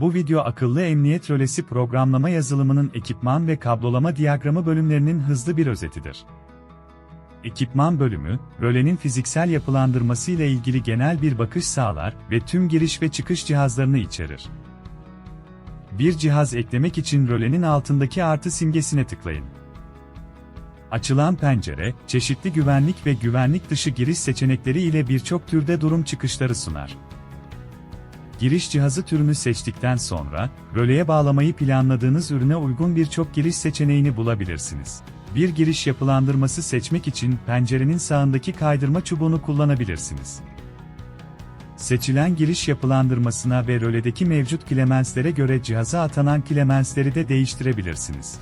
Bu video akıllı emniyet rölesi programlama yazılımının ekipman ve kablolama diyagramı bölümlerinin hızlı bir özetidir. Ekipman bölümü, rölenin fiziksel yapılandırması ile ilgili genel bir bakış sağlar ve tüm giriş ve çıkış cihazlarını içerir. Bir cihaz eklemek için rölenin altındaki artı simgesine tıklayın. Açılan pencere, çeşitli güvenlik ve güvenlik dışı giriş seçenekleri ile birçok türde durum çıkışları sunar. Giriş cihazı türünü seçtikten sonra, röleye bağlamayı planladığınız ürüne uygun birçok giriş seçeneğini bulabilirsiniz. Bir giriş yapılandırması seçmek için pencerenin sağındaki kaydırma çubuğunu kullanabilirsiniz. Seçilen giriş yapılandırmasına ve röledeki mevcut klemenslere göre cihaza atanan klemensleri de değiştirebilirsiniz.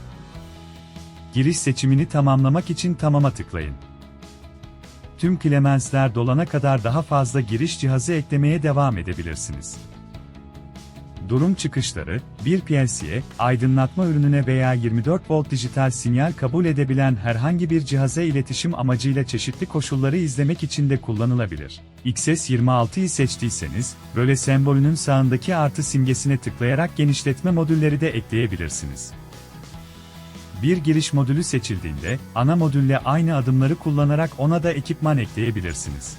Giriş seçimini tamamlamak için tamama tıklayın. Tüm klemensler dolana kadar daha fazla giriş cihazı eklemeye devam edebilirsiniz. Durum çıkışları, bir PLC'ye, aydınlatma ürününe veya 24 volt dijital sinyal kabul edebilen herhangi bir cihaza iletişim amacıyla çeşitli koşulları izlemek için de kullanılabilir. XS26'yı seçtiyseniz, röle sembolünün sağındaki artı simgesine tıklayarak genişletme modülleri de ekleyebilirsiniz. Bir giriş modülü seçildiğinde, ana modülle aynı adımları kullanarak ona da ekipman ekleyebilirsiniz.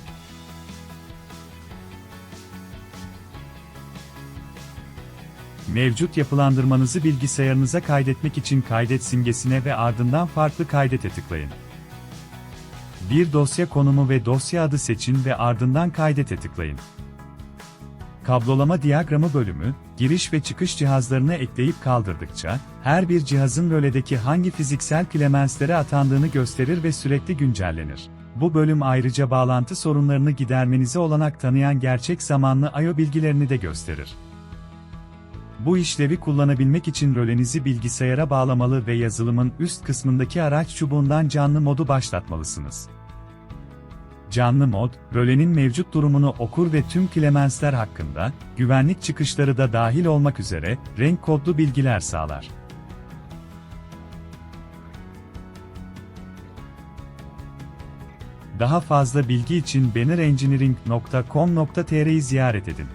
Mevcut yapılandırmanızı bilgisayarınıza kaydetmek için kaydet simgesine ve ardından farklı kaydete tıklayın. Bir dosya konumu ve dosya adı seçin ve ardından kaydete tıklayın. Kablolama diyagramı bölümü, giriş ve çıkış cihazlarını ekleyip kaldırdıkça, her bir cihazın röledeki hangi fiziksel klemenslere atandığını gösterir ve sürekli güncellenir. Bu bölüm ayrıca bağlantı sorunlarını gidermenize olanak tanıyan gerçek zamanlı I.O. bilgilerini de gösterir. Bu işlevi kullanabilmek için rölenizi bilgisayara bağlamalı ve yazılımın üst kısmındaki araç çubuğundan canlı modu başlatmalısınız. Canlı mod, rölenin mevcut durumunu okur ve tüm klemensler hakkında, güvenlik çıkışları da dahil olmak üzere, renk kodlu bilgiler sağlar. Daha fazla bilgi için bannerengineering.com.tr'yi ziyaret edin.